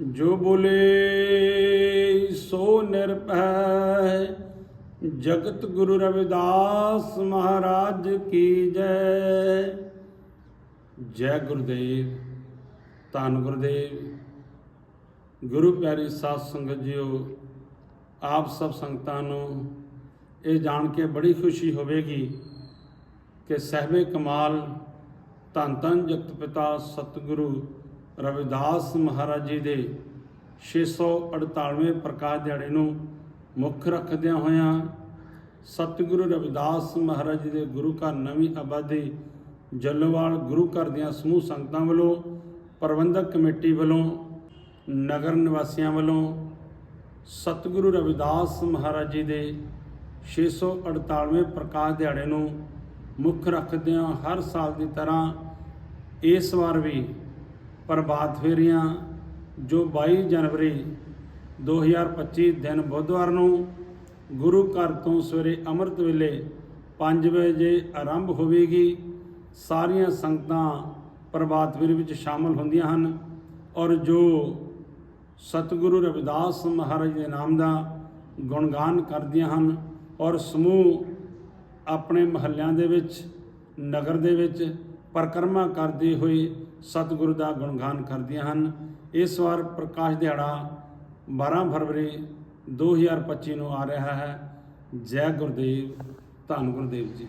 ਜੋ ਬੋਲੇ ਸੋ ਨਿਰਭੈ ਜਗਤ ਗੁਰੂ ਰਵਿਦਾਸ ਮਹਾਰਾਜ ਕੀ ਜੈ। ਜੈ ਗੁਰਦੇਵ, ਧੰਨ ਗੁਰਦੇਵ। ਗੁਰੂ ਪਿਆਰੀ ਸਾਧ ਸੰਗਤ ਜੀਓ, ਆਪ ਸਭ ਸੰਗਤਾਂ ਨੂੰ ਇਹ ਜਾਣ ਕੇ ਬੜੀ ਖੁਸ਼ੀ ਹੋਵੇਗੀ ਕਿ ਸਹਿਬੇ ਕਮਾਲ, ਧੰਨ ਧੰਨ ਜਗਤ ਪਿਤਾ ਸਤਿਗੁਰੂ ਰਵਿਦਾਸ ਮਹਾਰਾਜ ਜੀ ਦੇ 648ਵੇਂ ਪ੍ਰਕਾਸ਼ ਦਿਹਾੜੇ ਨੂੰ ਮੁੱਖ ਰੱਖਦਿਆਂ ਹੋਇਆਂ ਸਤਿਗੁਰੂ ਰਵਿਦਾਸ ਮਹਾਰਾਜ ਜੀ ਦੇ ਗੁਰੂ ਘਰ ਨਵੀਂ ਆਬਾਦੀ, ਜੱਲੋਵਾਲ ਗੁਰੂ ਘਰ ਦੀਆਂ ਸਮੂਹ ਸੰਗਤਾਂ ਵੱਲੋਂ, ਪ੍ਰਬੰਧਕ ਕਮੇਟੀ ਵੱਲੋਂ, ਨਗਰ ਨਿਵਾਸੀਆਂ ਵੱਲੋਂ ਸਤਿਗੁਰੂ ਰਵਿਦਾਸ ਮਹਾਰਾਜ ਜੀ ਦੇ 648ਵੇਂ ਪ੍ਰਕਾਸ਼ ਦਿਹਾੜੇ ਨੂੰ ਮੁੱਖ ਰੱਖਦਿਆਂ ਹਰ ਸਾਲ ਦੀ ਤਰ੍ਹਾਂ ਇਸ ਵਾਰ ਵੀ ਪ੍ਰਭਾਤ ਫੇਰੀਆਂ ਜੋ 22 ਜਨਵਰੀ 2025 ਦਿਨ ਬੁੱਧਵਾਰ ਨੂੰ ਗੁਰੂ ਘਰ ਤੋਂ ਸਵੇਰੇ ਅੰਮ੍ਰਿਤ ਵੇਲੇ 5 ਵਜੇ ਆਰੰਭ ਹੋਵੇਗੀ, ਸਾਰੀਆਂ ਸੰਗਤਾਂ ਪ੍ਰਭਾਤ ਫੇਰੀ ਵਿੱਚ ਸ਼ਾਮਲ ਹੁੰਦੀਆਂ ਹਨ ਔਰ ਜੋ ਸਤਿਗੁਰੂ ਰਵਿਦਾਸ ਮਹਾਰਾਜ ਦੇ ਨਾਮ ਦਾ ਗੁਣਗਾਨ ਕਰਦੀਆਂ ਹਨ ਔਰ ਸਮੂਹ ਆਪਣੇ ਮਹੱਲਿਆਂ ਦੇ ਵਿੱਚ, ਨਗਰ ਦੇ ਵਿੱਚ ਪਰਕਰਮਾ ਕਰਦੇ ਹੋਏ ਸਤਿਗੁਰੂ ਦਾ ਗੁਣਗਾਨ ਕਰਦੀਆਂ ਹਨ। ਇਸ ਵਾਰ ਪ੍ਰਕਾਸ਼ ਦਿਹਾੜਾ 12 ਫਰਵਰੀ 2025 ਨੂੰ ਆ ਰਿਹਾ ਹੈ। ਜੈ ਗੁਰਦੇਵ, ਧੰਨ ਗੁਰਦੇਵ ਜੀ।